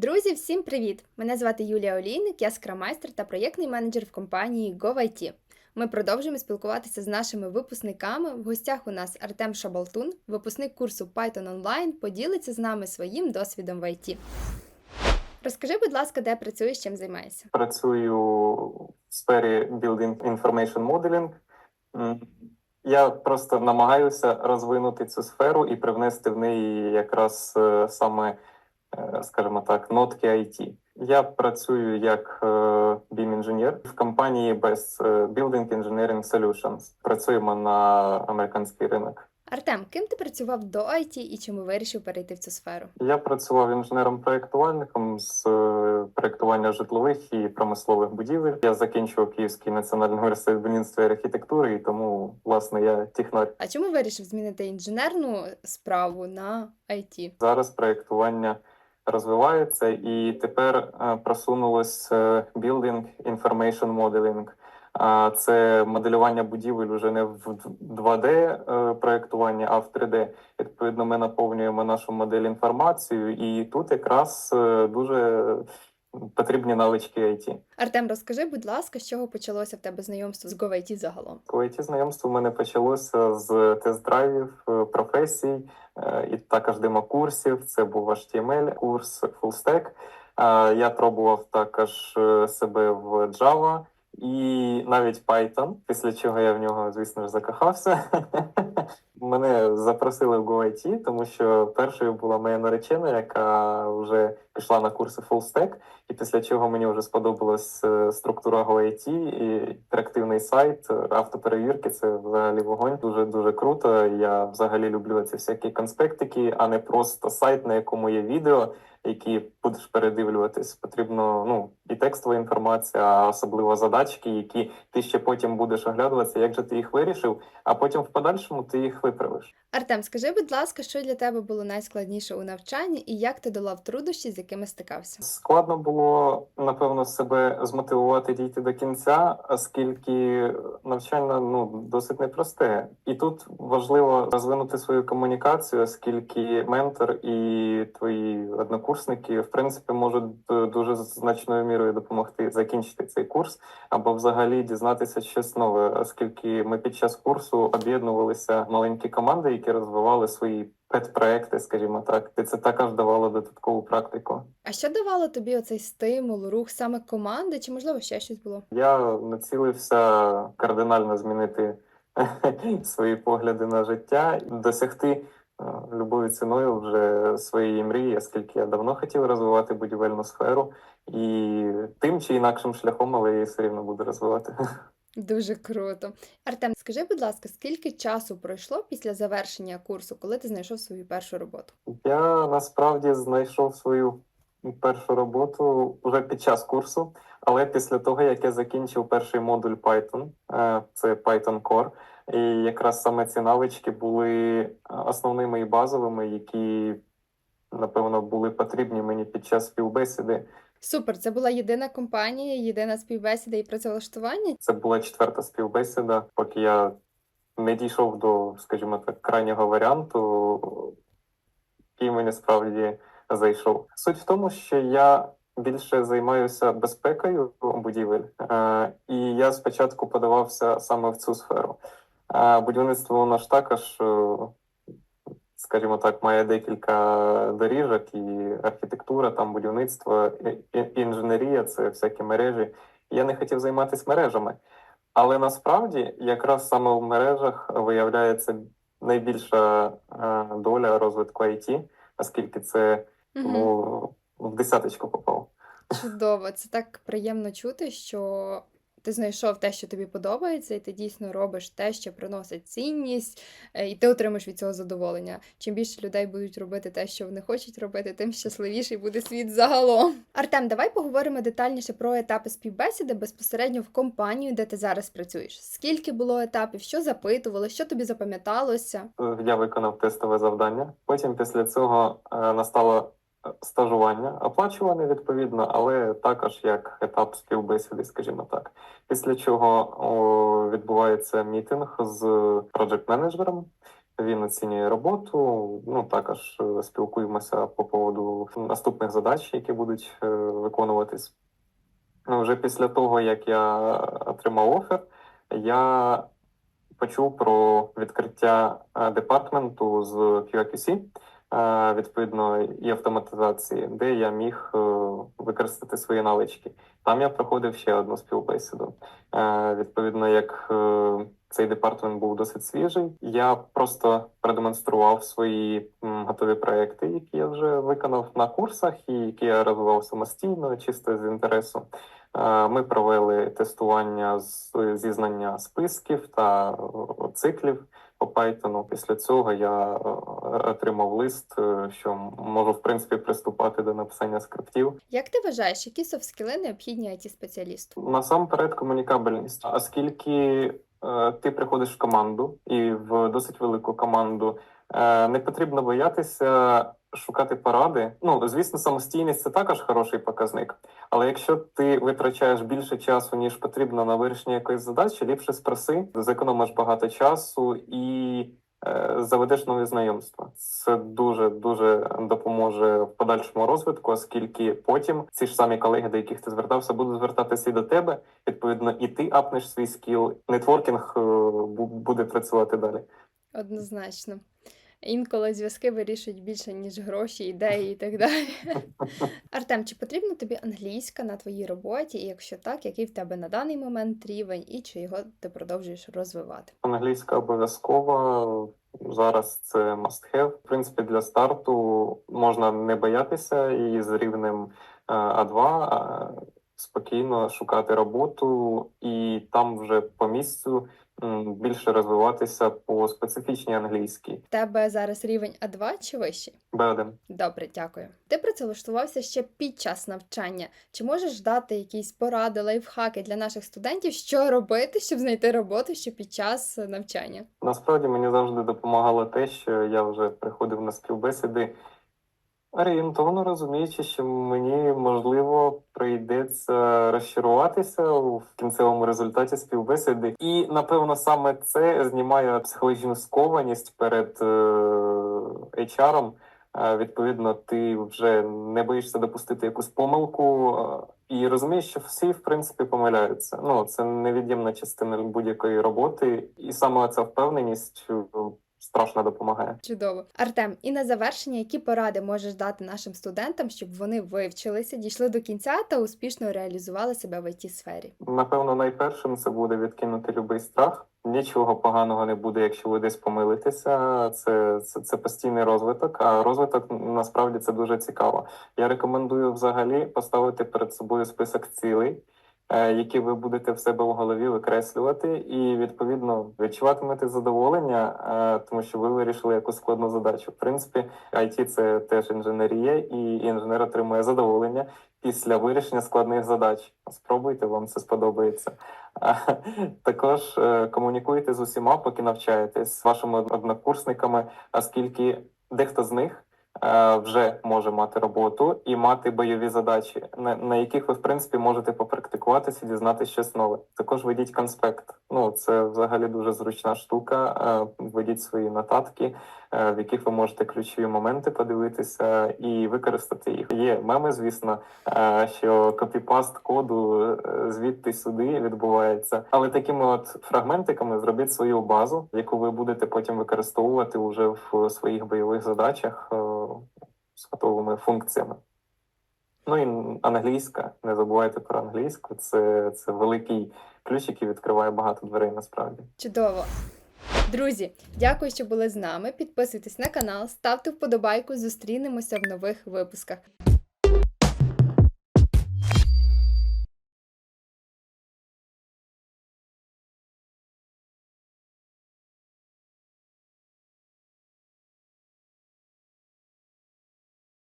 Друзі, всім привіт! Мене звати Юлія Олійник, я скрамайстер та проєктний менеджер в компанії GoVIT. Ми продовжуємо спілкуватися з нашими випускниками. В гостях у нас Артем Шабалтун, випускник курсу Python Online, поділиться з нами своїм досвідом в IT. Розкажи, будь ласка, де працюєш, чим займаєшся? Працюю в сфері Building Information Modeling. Я просто намагаюся розвинути цю сферу і привнести в неї якраз е, саме, скажімо так, нотки IT. Я працюю як BIM-інженер в компанії BES е, Building Engineering Solutions. Працюємо на американський ринок. Артем, ким ти працював до IT і чому вирішив перейти в цю сферу? Я працював інженером-проєктувальником з е, проєктування житлових і промислових будівель. Я закінчував Київський національний університет будівництва і архітектури, і тому, власне, я технар. А чому вирішив змінити інженерну справу на IT? Зараз проєктування розвивається, і тепер е, просунулось е, Building Information Modeling. Це моделювання будівель уже не в 2D е, проєктування, а в 3D. Відповідно, ми наповнюємо нашу модель інформацією, і тут якраз дуже потрібні навички IT. Артем, розкажи, будь ласка, з чого почалося в тебе знайомство з GoVIT загалом? it знайомство в мене почалося з тест-драйвів е, професій е, і також демокурсів. Це був HTML, курс Full Stack. Е, Я пробував також себе в Java і навіть Python, після чого я в нього, звісно ж, закохався. Мене запросили в GoIT, тому що першою була моя наречена, яка вже пішла на курси Full Stack, і після чого мені вже сподобалась е, структура GoIT і інтерактивний сайт, е, автоперевірки. Це взагалі вогонь. Дуже дуже круто. Я взагалі люблю ці всякі конспектики, а не просто сайт, на якому є відео, які будеш передивлюватись. Потрібно ну текстова інформація, а особливо задачки, які ти ще потім будеш оглядуватися, як же ти їх вирішив, а потім в подальшому ти їх виправиш. Артем, скажи, будь ласка, що для тебе було найскладніше у навчанні і як ти долав труднощі, з якими стикався? Складно було напевно себе змотивувати дійти до кінця, оскільки навчання ну досить непросте, і тут важливо розвинути свою комунікацію, оскільки ментор і твої однокурсники в принципі можуть дуже значною мірою допомогти закінчити цей курс або взагалі дізнатися щось нове, оскільки ми під час курсу об'єднувалися маленькі команди, які розвивали свої педпроекти, скажімо так, і це також давало додаткову практику. А що давало тобі оцей стимул, рух саме команди, чи можливо ще щось було? Я націлився кардинально змінити свої погляди на життя, досягти любою ціною вже своєї мрії, оскільки я давно хотів розвивати будівельну сферу, і тим чи інакшим шляхом, але я її все рівно буду розвивати. Дуже круто. Артем, скажи, будь ласка, скільки часу пройшло після завершення курсу, коли ти знайшов свою першу роботу? Я насправді знайшов свою першу роботу вже під час курсу, але після того, як я закінчив перший модуль Python, е, це Python Core, і якраз саме ці навички були е, основними і базовими, які напевно були потрібні мені під час співбесіди. Супер, це була єдина компанія, єдина співбесіда і працевлаштування. Це була четверта співбесіда, поки я не дійшов до, скажімо так, крайнього варіанту, який мені справді зайшов. Суть в тому, що я більше займаюся безпекою будівель, е, і я спочатку подавався саме в цю сферу. Е, Будівництво воно ж також, е, скажімо так, має декілька доріжок, і архітектура, там будівництво, інженерія, це всякі мережі. Я не хотів займатися мережами. Але насправді якраз саме в мережах виявляється найбільша е, доля розвитку IT, оскільки це тому в десяточку попав. Чудово, це так приємно чути, що ти знайшов те, що тобі подобається, і ти дійсно робиш те, що приносить цінність, е, і ти отримаєш від цього задоволення. Чим більше людей будуть робити те, що вони хочуть робити, тим щасливіший буде світ загалом. Артем, давай поговоримо детальніше про етапи співбесіди безпосередньо в компанію, де ти зараз працюєш. Скільки було етапів, що запитували, що тобі запам'яталося? Е, Я виконав тестове завдання. Потім після цього е, настало стажування, оплачуване відповідно, але також як етап співбесіди, скажімо так. Після чого о, відбувається мітинг з проджект менеджером Він оцінює роботу. Ну також е, спілкуємося по поводу наступних задач, які будуть е, виконуватись. Ну, вже після того, як я отримав офер, я почув про відкриття е, департаменту з QAQC, відповідно, і автоматизації, де я міг е, використати свої навички. Там я проходив ще одну співбесіду. Е, Відповідно, як е, цей департамент був досить свіжий, я просто продемонстрував свої готові проекти, які я вже виконав на курсах, і які я розвивав самостійно, чисто з інтересу. Ми провели тестування з зізнання списків та циклів по Python. Після цього я отримав лист, е, що можу в принципі приступати до написання скриптів. Як ти вважаєш, які софт-скіли необхідні it спеціалісту Насамперед, комунікабельність, оскільки е, ти приходиш в команду і в досить велику команду, е, не потрібно боятися шукати поради. Ну, звісно, самостійність це також хороший показник. Але якщо ти витрачаєш більше часу, ніж потрібно на вирішення якоїсь задачі, ліпше спроси, зекономиш багато часу і заведеш нові знайомства. Це дуже дуже допоможе в подальшому розвитку, оскільки потім ці ж самі колеги, до яких ти звертався, будуть звертатися і до тебе. Відповідно, і ти апнеш свій скіл. Нетворкінг е, буде працювати далі. Однозначно. Інколи зв'язки вирішують більше, ніж гроші, ідеї і так далі. Артем, чи потрібна тобі англійська на твоїй роботі? І якщо так, який в тебе на даний момент рівень, і чи його ти продовжуєш розвивати? Англійська обов'язкова. Зараз це must have. В принципі, для старту можна не боятися і з рівнем е, А2 спокійно шукати роботу, і там вже по місцю більше розвиватися по специфічній англійській. В тебе зараз рівень А2 чи вищий? Б1. Добре, дякую. Ти працевлаштувався ще під час навчання. Чи можеш дати якісь поради, лайфхаки для наших студентів, що робити, щоб знайти роботу ще під час навчання? Насправді мені завжди допомагало те, що я вже приходив на співбесіди, орієнтовно розуміючи, що мені можливо прийдеться розчаруватися в кінцевому результаті співбесіди. І напевно саме це знімає психологічну скованість перед е, HR-ом. Е, Відповідно, ти вже не боїшся допустити якусь помилку е, і розумієш, що всі в принципі помиляються. Ну це невід'ємна частина будь-якої роботи, і саме ця впевненість страшно допомагає. Чудово. Артем, і на завершення, які поради можеш дати нашим студентам, щоб вони вивчилися, дійшли до кінця та успішно реалізували себе в it сфері? Напевно, найпершим це буде відкинути будь-який страх. Нічого поганого не буде, якщо ви десь помилитеся. Це, це, це постійний розвиток. А розвиток насправді це дуже цікаво. Я рекомендую взагалі поставити перед собою список цілей, які ви будете в себе в голові викреслювати, і відповідно відчуватимете задоволення, е, тому що ви вирішили якусь складну задачу. В принципі, IT – це теж інженерія, і інженер отримує задоволення після вирішення складних задач. Спробуйте, вам це сподобається. Також е, комунікуйте з усіма, поки навчаєтесь з вашими однокурсниками, оскільки дехто з них е, вже може мати роботу і мати бойові задачі, на, на яких ви в принципі можете попрактикуватися, дізнатися щось нове. Також ведіть конспект. Ну це взагалі дуже зручна штука. Е, Ведіть свої нотатки, е, в яких ви можете ключові моменти подивитися і використати їх. Є меми, звісно, е, що копіпаст коду е, звідти сюди відбувається. Але такими от фрагментиками зробіть свою базу, яку ви будете потім використовувати уже в своїх бойових задачах е, з готовими функціями. Ну і англійська, не забувайте про англійську. Це, це великий ключ, який відкриває багато дверей насправді. Чудово. Друзі, дякую, що були з нами. Підписуйтесь на канал, ставте вподобайку. Зустрінемося в нових випусках.